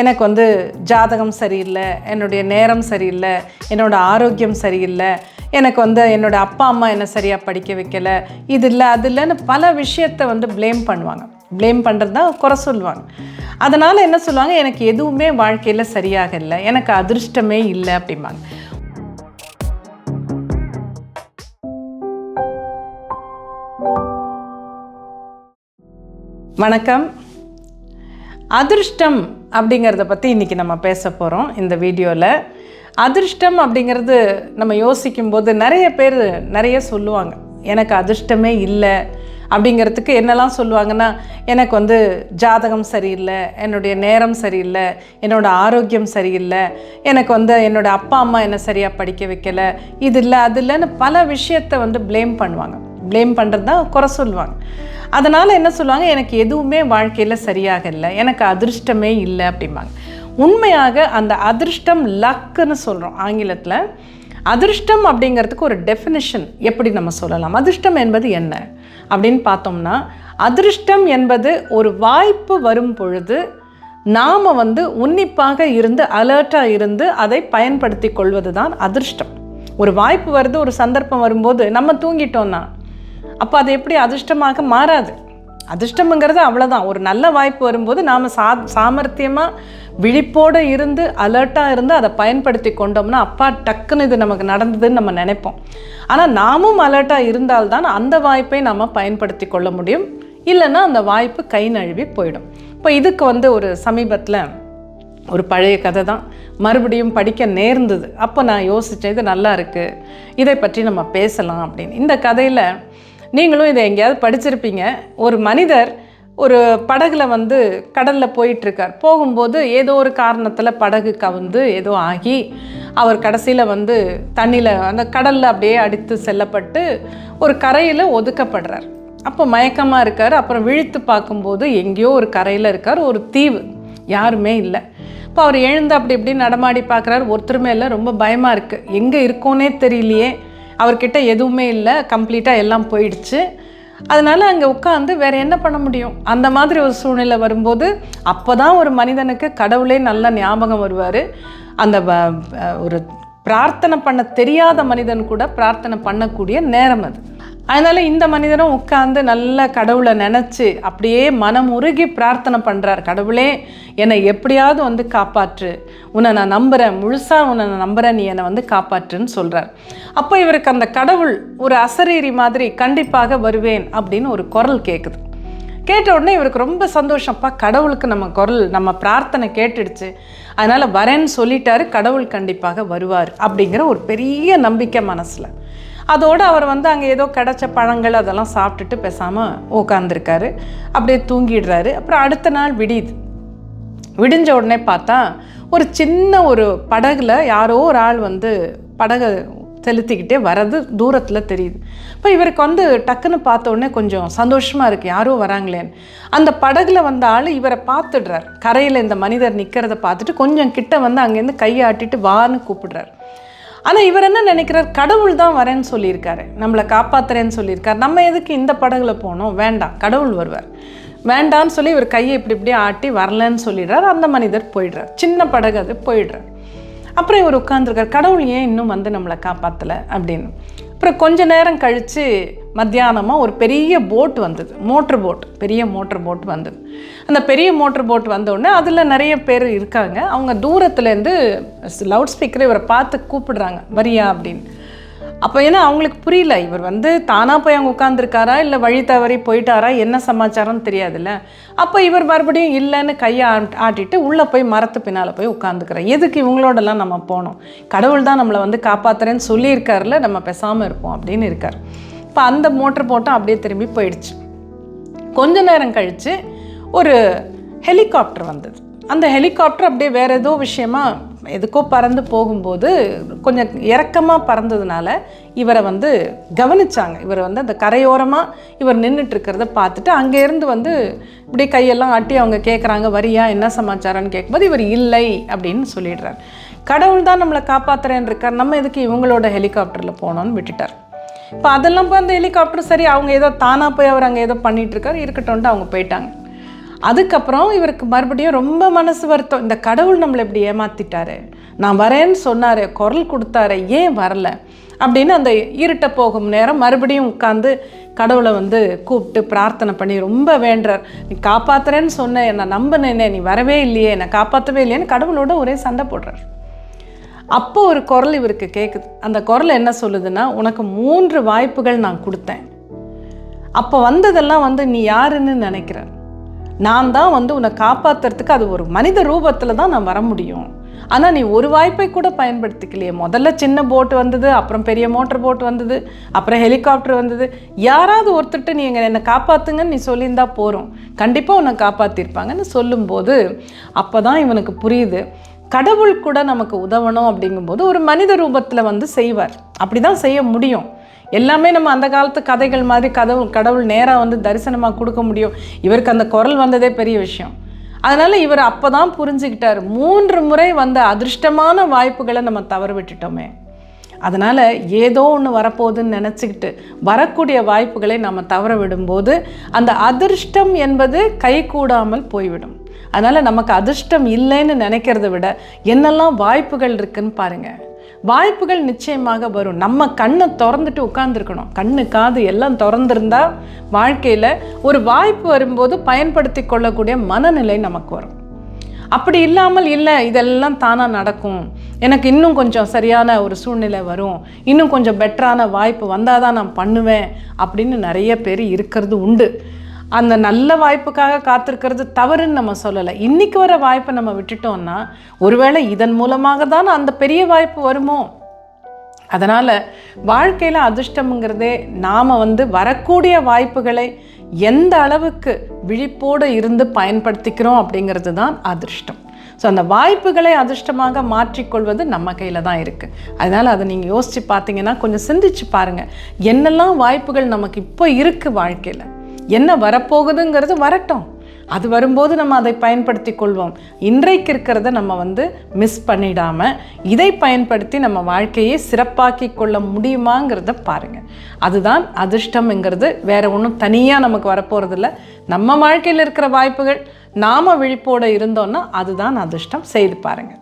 எனக்கு வந்து ஜாதகம் சரியில்லை என்னுடைய நேரம் சரியில்லை என்னோடய ஆரோக்கியம் சரியில்லை எனக்கு வந்து என்னோடய அப்பா அம்மா என்னை சரியாக படிக்க வைக்கலை இது இல்லை அது இல்லைன்னு பல விஷயத்தை வந்து ப்ளேம் பண்ணுவாங்க. ப்ளேம் பண்ணுறது தான் குறை சொல்லுவாங்க. அதனால் என்ன சொல்லுவாங்க? எனக்கு எதுவுமே வாழ்க்கையில் சரியாக இல்லை எனக்கு அதிர்ஷ்டமே இல்லை அப்படிம்பாங்க. வணக்கம். அதிர்ஷ்டம் அப்படிங்கிறத பற்றி இன்றைக்கி நம்ம பேச போகிறோம் இந்த வீடியோவில் அதிர்ஷ்டம் அப்படிங்கிறது நம்ம யோசிக்கும்போது நிறைய பேர் நிறைய சொல்லுவாங்க. எனக்கு அதிர்ஷ்டமே இல்லை அப்படிங்கிறதுக்கு என்னெல்லாம் சொல்லுவாங்கன்னா எனக்கு வந்து ஜாதகம் சரியில்லை என்னுடைய நேரம் சரியில்லை என்னோடய ஆரோக்கியம் சரியில்லை எனக்கு வந்து என்னோடய அப்பா அம்மா என்னை சரியாக படிக்க வைக்கலை இது இல்லை அது இல்லைன்னு பல விஷயத்தை வந்து ப்ளேம் பண்ணுவாங்க. ப்ளேம் பண்ணுறது தான் குறை சொல்லுவாங்க. அதனால் என்ன சொல்லுவாங்க எனக்கு எதுவுமே வாழ்க்கையில் சரியாக இல்லை எனக்கு அதிர்ஷ்டமே இல்லை அப்படிம்பாங்க. உண்மையாக அந்த அதிர்ஷ்டம் லக்குன்னு சொல்கிறோம் ஆங்கிலத்தில். அதிர்ஷ்டம் அப்படிங்கிறதுக்கு ஒரு டெஃபினிஷன் எப்படி நம்ம சொல்லலாம்? அதிர்ஷ்டம் என்பது என்ன? அப்படின்னு பார்த்தோம்னா அதிர்ஷ்டம் என்பது ஒரு வாய்ப்பு வரும் பொழுது நாம் வந்து உன்னிப்பாக இருந்து அலர்ட்டாக இருந்து அதை பயன்படுத்தி கொள்வது தான் அதிர்ஷ்டம். ஒரு வாய்ப்பு வருது ஒரு சந்தர்ப்பம் வரும்போது நம்ம தூங்கிட்டோம்னா அப்போ அது எப்படி அதிர்ஷ்டமாக மாறாது? அதிர்ஷ்டம்ங்கிறது அவ்வளோதான் ஒரு நல்ல வாய்ப்பு வரும்போது நாம் சா சாமர்த்தியமாக விழிப்போடு இருந்து அலர்ட்டாக இருந்து அதை பயன்படுத்தி கொண்டோம்னா அப்பா டக்குன்னு இது நமக்கு நடந்ததுன்னு நம்ம நினைப்போம். ஆனால் நாமும் அலர்ட்டாக இருந்தால்தான் அந்த வாய்ப்பை நாம் பயன்படுத்தி கொள்ள முடியும். இல்லைன்னா அந்த வாய்ப்பு கை நழுவி போயிடும். இப்போ இதுக்கு வந்து ஒரு சமீபத்தில் ஒரு பழைய கதை தான். மறுபடியும் படிக்க நேர்ந்தது. அப்போ நான் யோசித்தேன் இது நல்லா இருக்குது இதை பற்றி நம்ம பேசலாம் அப்படின்னு. இந்த கதையில் நீங்களும் இதை எங்கேயாவது படிச்சிருப்பீங்க. ஒரு மனிதர் ஒரு படகுல வந்து கடலில் போயிட்டுருக்கார். போகும்போது ஏதோ ஒரு காரணத்தில் படகு கவுந்து ஏதோ ஆகி அவர் கடைசியில் வந்து தண்ணியில் அந்த கடலில் அப்படியே அடித்து செல்லப்பட்டு ஒரு கரையில் ஒதுக்கப்படுறார். அப்போ மயக்கமாக இருக்கார். அப்புறம் விழித்து பார்க்கும்போது எங்கேயோ ஒரு கரையில் இருக்கார். ஒரு தீவு. யாருமே இல்லை. இப்போ அவர் எழுந்து அப்படி இப்படி நடமாடி பார்க்குறாரு. ஒருத்தருமே இல்லை. ரொம்ப பயமாக இருக்குது எங்கே இருக்கோன்னே தெரியலையே. அவர்கிட்ட எதுவுமே இல்லை கம்ப்ளீட்டாக எல்லாம் போயிடுச்சு. அதனால் அங்கே உட்காந்து வேறு என்ன பண்ண முடியும்? அந்த மாதிரி ஒரு சூழ்நிலை வரும்போது அப்போ தான் ஒரு மனிதனுக்கு கடவுளே நல்ல ஞாபகம் வருவார். அந்த ஒரு பிரார்த்தனை பண்ண தெரியாத மனிதன் கூட பிரார்த்தனை பண்ணக்கூடிய நேரம் அது. அதனால் இந்த மனிதனும் உட்காந்து நல்ல கடவுளை நினச்சி அப்படியே மனம் உருகி பிரார்த்தனை பண்ணுறார் கடவுளே என்னை எப்படியாவது வந்து காப்பாற்று. உன்னை நான் நம்புகிறேன் முழுசாக உன்னை நான் நம்புகிறேன் நீ என்னை வந்து காப்பாற்றுன்னு சொல்கிறார் அப்போ இவருக்கு அந்த கடவுள் ஒரு அசரீரி மாதிரி கண்டிப்பாக வருவேன் அப்படின்னு ஒரு குரல் கேட்குது கேட்ட உடனே இவருக்கு ரொம்ப சந்தோஷம்ப்பா கடவுளுக்கு நம்ம குரல் நம்ம பிரார்த்தனை கேட்டுடுச்சு. அதனால் வரேன்னு சொல்லிட்டாரு. கடவுள் கண்டிப்பாக வருவார் அப்படிங்கிற ஒரு பெரிய நம்பிக்கை மனசில். அதோடு அவர் வந்து அங்கே ஏதோ கிடைச்ச பழங்கள் அதெல்லாம் சாப்பிட்டுட்டு பேசாமல் உட்காந்துருக்காரு அப்படியே தூங்கிடுறாரு. அப்புறம் அடுத்த நாள் விடியுது. விடிஞ்ச உடனே பார்த்தா ஒரு சின்ன ஒரு படகுல யாரோ ஒரு ஆள் வந்து படகை செலுத்திக்கிட்டே வர்றது தூரத்தில் தெரியுது. இப்போ இவருக்கு வந்து டக்குன்னு பார்த்த உடனே கொஞ்சம் சந்தோஷமாக இருக்குது யாரோ வராங்களேன்னு. அந்த படகுல வந்த ஆள் இவரை பார்த்துடுறார். கரையில் இந்த மனிதர் நிற்கிறத பார்த்துட்டு கொஞ்சம் கிட்ட வந்து அங்கேருந்து கையாட்டிட்டு வான்னு கூப்பிடுறார். ஆனால் இவர் என்ன நினைக்கிறார்? கடவுள் தான் வரேன்னு சொல்லியிருக்காரு. நம்மளை காப்பாத்துறேன்னு சொல்லியிருக்காரு. நம்ம எதுக்கு இந்த படகுல போனோம்? வேண்டாம் கடவுள் வருவார். வேண்டான்னு சொல்லி இவர் கையை இப்படி இப்படி ஆட்டி வரலன்னு சொல்லிடுறார். அந்த மனிதர் போயிடுறார். சின்ன படகு அது போயிடுறார். அப்புறம் இவர் உட்காந்துருக்கார் கடவுள் ஏன் இன்னும் வந்து நம்மளை காப்பாற்றலை அப்படின்னு. அப்புறம் கொஞ்ச நேரம் கழித்து மத்தியானமாக ஒரு பெரிய போட் வந்தது. மோட்ரு போட் பெரிய மோட்ரு போட் வந்தது. அந்த பெரிய மோட்ரு போட் வந்தோடனே அதில் நிறைய பேர் இருக்காங்க. அவங்க தூரத்துலேருந்து லவுட் ஸ்பீக்கரை இவரை பார்த்து கூப்பிடுறாங்க. வரியா அப்படின்னு. அப்போ ஏன்னா அவங்களுக்கு புரியல இவர் வந்து தானாக போய் அங்கே உட்காந்துருக்காரா இல்லை வழி தவறி போயிட்டாரா? என்ன சமாச்சாரம்னு தெரியாதுல்ல. அப்போ இவர் மறுபடியும் இல்லைன்னு கையை ஆட்டிட்டு உள்ளே போய் மரத்து பின்னால் போய் உட்காந்துக்கிறார் எதுக்கு இவங்களோடலாம் நம்ம போனோம் கடவுள் தான் நம்மளை வந்து காப்பாற்றுறேன்னு சொல்லியிருக்காருல நம்ம பேசாமல் இருப்போம் அப்படின்னு இருக்கார். இப்போ அந்த மோட்டர் போட்டால் அப்படியே திரும்பி போயிடுச்சு. கொஞ்ச நேரம் கழித்து ஒரு ஹெலிகாப்டர் வந்தது. அந்த ஹெலிகாப்டர் அப்படியே வேறு ஏதோ விஷயமா எதுக்கோ பறந்து போகும்போது கொஞ்சம் இறக்கமாக பறந்ததுனால இவரை வந்து கவனிச்சாங்க. இவர் வந்து அந்த கரையோரமாக இவர் நின்றுட்டுருக்கிறத பார்த்துட்டு அங்கேருந்து வந்து இப்படி கையெல்லாம் ஆட்டி அவங்க கேட்குறாங்க வரியா? என்ன சமாச்சாரம்னு கேட்கும்போது இவர் இல்லை அப்படின்னு சொல்லிடுறார். கடவுள் தான் நம்மளை காப்பாற்றுறேன் இருக்கார். நம்ம எதுக்கு இவங்களோட ஹெலிகாப்டரில் போனோன்னு விட்டுட்டார். இப்போ அதெல்லாம் போய் அந்த ஹெலிகாப்டர் சரி அவங்க ஏதோ தானாக போய் அவர் அங்கே ஏதோ பண்ணிகிட்ருக்காரு இருக்கட்டும்ட்டு அவங்க போயிட்டாங்க. அதுக்கப்புறம் இவருக்கு மறுபடியும் ரொம்ப மனசு வருத்தம். இந்த கடவுள் நம்மளை இப்படி ஏமாத்திட்டாரு. நான் வரேன்னு சொன்னார் குரல் கொடுத்தாரு ஏன் வரல? அப்படின்னு அந்த இருட்ட போகும் நேரம் மறுபடியும் உட்காந்து கடவுளை வந்து கூப்பிட்டு பிரார்த்தனை பண்ணி ரொம்ப வேண்டுறார். நீ காப்பாத்துறேன்னு சொன்ன என்னை நம்பினேனே நீ வரவே இல்லையே என்னை காப்பாற்றவே இல்லையேன்னு கடவுளோட ஒரே சண்டை போடுறார். அப்போ ஒரு குரல் இவருக்கு கேட்குது அந்த குரல் என்ன சொல்லுதுன்னா உனக்கு மூன்று வாய்ப்புகள் நான் கொடுத்தேன். அப்போ வந்ததெல்லாம் வந்து நீ யாருன்னு நினைக்கிற? நான் தான் வந்து உன்னை காப்பாத்துறதுக்கு அது ஒரு மனித ரூபத்தில் தான் நான் வர முடியும். ஆனால் நீ ஒரு வாய்ப்பை கூட பயன்படுத்திக்கலையே. முதல்ல சின்ன போட்டு வந்தது அப்புறம் பெரிய மோட்டர் போட் வந்தது அப்புறம் ஹெலிகாப்டர் வந்தது. யாராவது ஒருத்தர்கிட்ட நீங்கள் என்னை காப்பாற்றுங்கன்னு நீ சொல்லியிருந்தா போகிறோம் கண்டிப்பாக உன்னை காப்பாற்றிருப்பாங்கன்னு சொல்லும்போது அப்போ தான் இவனுக்கு புரியுது. கடவுள் கூட நமக்கு உதவணும் அப்படிங்கும்போது ஒரு மனித ரூபத்தில் வந்து செய்வார். அப்படி தான் செய்ய முடியும். எல்லாமே நம்ம அந்த காலத்து கதைகள் மாதிரி கடவுள் கடவுள் நேராக வந்து தரிசனமாக கொடுக்க முடியும். இவருக்கு அந்த குரல் வந்ததே பெரிய விஷயம். அதனால் இவர் அப்போ தான் புரிஞ்சுக்கிட்டார். மூன்று முறை வந்த அதிர்ஷ்டமான வாய்ப்புகளை நம்ம தவற விட்டுட்டோமே. அதனால் ஏதோ ஒன்று வரப்போகுதுன்னு நினச்சிக்கிட்டு வரக்கூடிய வாய்ப்புகளை நம்ம தவற விடும்போது அந்த அதிர்ஷ்டம் என்பது கைகூடாமல் போய்விடும். அதனால் நமக்கு அதிர்ஷ்டம் இல்லைன்னு நினைக்கிறத விட என்னெல்லாம் வாய்ப்புகள் இருக்குன்னு பாருங்கள் வாய்ப்புகள் நிச்சயமாக வரும். நம்ம கண்ணை திறந்துட்டு உட்காந்துருக்கணும் கண்ணு காது எல்லாம் திறந்திருந்தா வாழ்க்கையில் ஒரு வாய்ப்பு வரும்போது பயன்படுத்தி கொள்ளக்கூடிய மனநிலை நமக்கு வரும். அப்படி இல்லாமல் இல்லை இதெல்லாம் தானாக நடக்கும். எனக்கு இன்னும் கொஞ்சம் சரியான ஒரு சூழ்நிலை வரும். இன்னும் கொஞ்சம் பெட்டரான வாய்ப்பு வந்தால் தான் நான் பண்ணுவேன் அப்படின்னு நிறைய பேர் இருக்கிறது உண்டு. அந்த நல்ல வாய்ப்புக்காக காத்திருக்கிறது தவறுன்னு நம்ம சொல்லலை. இன்னைக்கு வர வாய்ப்பை நம்ம விட்டுட்டோம்னா ஒருவேளை இதன் மூலமாக தான் அந்த பெரிய வாய்ப்பு வருமோ? அதனால் வாழ்க்கையில் அதிர்ஷ்டம்ங்கிறதே நாம் வந்து வரக்கூடிய வாய்ப்புகளை எந்த அளவுக்கு விழிப்போடு இருந்து பயன்படுத்திக்கிறோம் அப்படிங்கிறது தான் அதிர்ஷ்டம். ஸோ அந்த வாய்ப்புகளை அதிர்ஷ்டமாக மாற்றிக்கொள்வது நம்ம கையில் தான் இருக்குது அதனால் அதை நீங்கள் யோசித்து பார்த்தீங்கன்னா கொஞ்சம் சிந்திச்சு பாருங்கள் என்னெல்லாம் வாய்ப்புகள் நமக்கு இப்போ இருக்குது வாழ்க்கையில்? என்ன வரப்போகுதுங்கிறது வரட்டும். அது வரும்போது நம்ம அதை பயன்படுத்தி கொள்வோம். இன்றைக்கு இருக்கிறத நம்ம வந்து மிஸ் பண்ணிடாமல் இதை பயன்படுத்தி நம்ம வாழ்க்கையை சிறப்பாக்கி கொள்ள முடியுமாங்கிறத பாருங்கள் அதுதான் அதிர்ஷ்டம்ங்கிறது. வேறு ஒன்றும் தனியாக நமக்கு வரப்போகிறதில்ல நம்ம வாழ்க்கையில் இருக்கிற வாய்ப்புகள் நாம் விழிப்போடு இருந்தோன்னா அதுதான் அதிர்ஷ்டம். செய்து பாருங்கள்